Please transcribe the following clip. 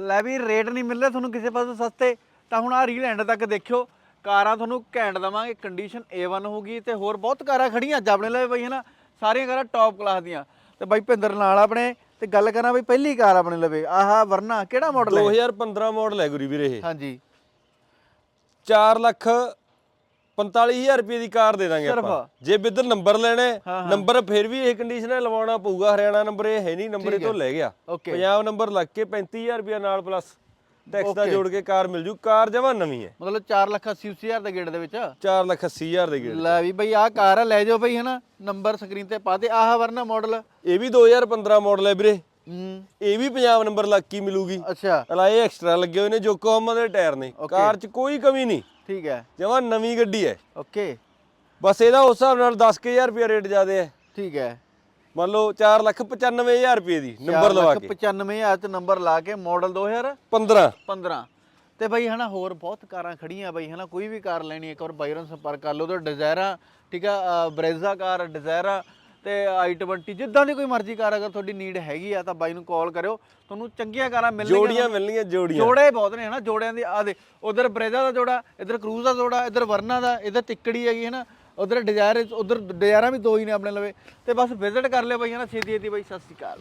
ਲੈ ਵੀ ਰੇਟ ਨਹੀਂ ਮਿਲ ਰਿਹਾ ਤੁਹਾਨੂੰ ਕਿਸੇ ਪਾਸੋਂ ਸਸਤੇ। ਤਾਂ ਹੁਣ ਆ ਰੀਲ ਐਂਡ ਤੱਕ ਦੇਖਿਓ। ਕਾਰਾਂ ਤੁਹਾਨੂੰ ਘੈਂਟ ਦਵਾਂਗੇ ਕੰਡੀਸ਼ਨ A1 ਹੋਊਗੀ ਤੇ ਹੋਰ ਬਹੁਤ ਕਾਰਾਂ ਖੜੀਆਂ ਅੱਜ ਆਪਣੇ ਲਈ ਬਈ ਹਨਾ? ਸਾਰੀਆਂ ਕਾਰਾਂ ਟੌਪ ਕਲਾਸ ਦੀਆਂ। ਤੇ ਬਾਈ ਭਿੰਦਰ ਨਾਲ ਆਪਣੇ ਤੇ ਗੱਲ ਕਰਾਂ ਬਈ ਪਹਿਲੀ ਕਾਰ ਆਪਣੇ ਲਵੇ ਆਹਾ ਵਰਨਾ ਕਿਹੜਾ ਮਾਡਲ ਹੈ 2015 ਮਾਡਲ ਹੈ ਗੁਰੀ ਵੀਰੇ ਇਹ। ਹਾਂਜੀ। 4 ਲੱਖ 45000 ਰੁਪਏ ਦੀ ਕਾਰ ਦੇ ਦਾਂਗੇ ਸਿਰਫ? ਆਪਾਂ। ਜੇ ਬਿੱਧਰ ਨੰਬਰ ਲੈਣੇ ਹਾਂ, ਨੰਬਰ ਫਿਰ ਵੀ ਇਹ ਕੰਡੀਸ਼ਨ ਹੈ ਲਵਾਉਣਾ ਪਊਗਾ। ਹਰਿਆਣਾ ਨੰਬਰ ਇਹ ਹੈ ਨਹੀਂ ਨੰਬਰ ਇਹ ਤੋਂ ਲੈ ਗਿਆ। ਪੰਜਾਬ ਨੰਬਰ ਲੱਗ ਕੇ 35000 ਰੁਪਏ ਨਾਲ ਪਲੱਸ ਟੈਕਸ ਦਾ ਜੋੜ ਕੇ ਕਾਰ ਮਿਲ ਜੂ। ਕਾਰ ਜਮਾ ਨਵੀਂ ਹੈ। ਮਤਲਬ 4 ਲੱਖ 80 ਹਜ਼ਾਰ ਦੇ ਗੇੜ ਦੇ ਵਿੱਚ? 4 ਲੱਖ 80000 ਦੇ ਗੇੜ ਲੈ ਵੀ ਬਈ ਆਹ ਕਾਰ ਆ ਲੈ ਜਾਓ ਬਈ ਹਨਾ। ਨੰਬਰ ਸਕਰੀਨ ਤੇ ਪਾ ਦੇ ਆਹ ਵਰਨਾ ਮਾਡਲ ਇਹ ਵੀ 2015 ਮਾਡਲ ਹੈ ਵੀਰੇ। ਹੂੰ। ਇਹ ਵੀ ਪੰਜਾਬ ਨੰਬਰ ਲੱਗ ਕੇ ਮਿਲੂਗੀ। ਅੱਛਾ। ਅਲਾਏ ਐਕਸਟਰਾ ਲੱਗੇ ਹੋਏ ਨੇ ਜੋਕੋਹਾਮਾ ਦੇ ਟਾਇਰ ਨੇ। ਕਾਰ 'ਚ ਕੋਈ ਕਮੀ ਨਹੀਂ। ਠੀਕ ਹੈ। ਜਮਾ ਨਵੀਂ ਗੱਡੀ ਹੈ। ਓਕੇ। ਬਸ ਇਹਦਾ ਉਸ ਹਿਸਾਬ ਨਾਲ 10000 ਰੁਪਏ ਰੇਟ ਜ਼ਿਆਦੇ ਹੈ। ਠੀਕ ਹੈ। ਮੰਨ ਲਓ 495000 ਰੁਪਏ ਦੀ ਨੰਬਰ ਲਵਾ ਕੇ। 95000 ਚ ਨੰਬਰ ਲਾ ਕੇ ਮਾਡਲ 15 2015 ਤੇ ਬਈ ਹਨਾ ਹੋਰ ਬਹੁਤ ਕਾਰਾਂ ਖੜੀਆਂ ਬਈ ਹਨਾ ਕੋਈ ਵੀ ਕਾਰ ਲੈਣੀ ਹੈ ਇੱਕ ਵਾਰ ਬਾਈ ਨਾਲ ਸੰਪਰਕ ਕਰ ਲਓ ਤੇ ਡਿਜ਼ਾਇਰਾਂ ਠੀਕ ਆ ਬਰੇਜ਼ਾ ਕਾਰ ਡਿਜ਼ਾਇਰਾਂ ਤੇ i20 ਜਿੱਦਾਂ ਦੀ ਕੋਈ ਮਰਜ਼ੀ ਕਾਰ ਅਗਰ ਤੁਹਾਡੀ ਨੀਡ ਹੈਗੀ ਆ ਤਾਂ ਬਾਈ ਨੂੰ ਕਾਲ ਕਰਿਓ। ਤੁਹਾਨੂੰ ਚੰਗੀਆਂ ਕਾਰਾਂ ਮਿਲਣਗੀਆਂ ਜੋੜੀਆਂ ਮਿਲਣਗੀਆਂ ਜੋੜੀਆਂ। ਜੋੜੇ ਬਹੁਤ ਨੇ ਹਨਾ ਜੋੜਿਆਂ ਦੀ। ਆ ਦੇ ਉਧਰ ਬਰੇਜ਼ਾ ਦਾ ਜੋੜਾ ਇਧਰ ਕਰੂਜ਼ ਦਾ ਜੋੜਾ ਇਧਰ ਵਰਨਾ ਦਾ ਇਧਰ ਤਿੱਕੜੀ ਹੈਗੀ ਹਨਾ। ਉਧਰ ਡਿਜ਼ਾਇਰ ਉਧਰ ਡਿਜ਼ਾਇਰਾਂ ਵੀ ਦੋ ਹੀ ਨੇ ਆਪਣੇ ਲਵੇ। ਤੇ ਬਸ ਵਿਜ਼ਿਟ ਕਰ ਲਿਓ ਬਈ ਹਨਾ ਛੇਤੀ ਛੇਤੀ ਬਈ ਸਤਿ ਸ਼੍ਰੀ ਅਕਾਲ।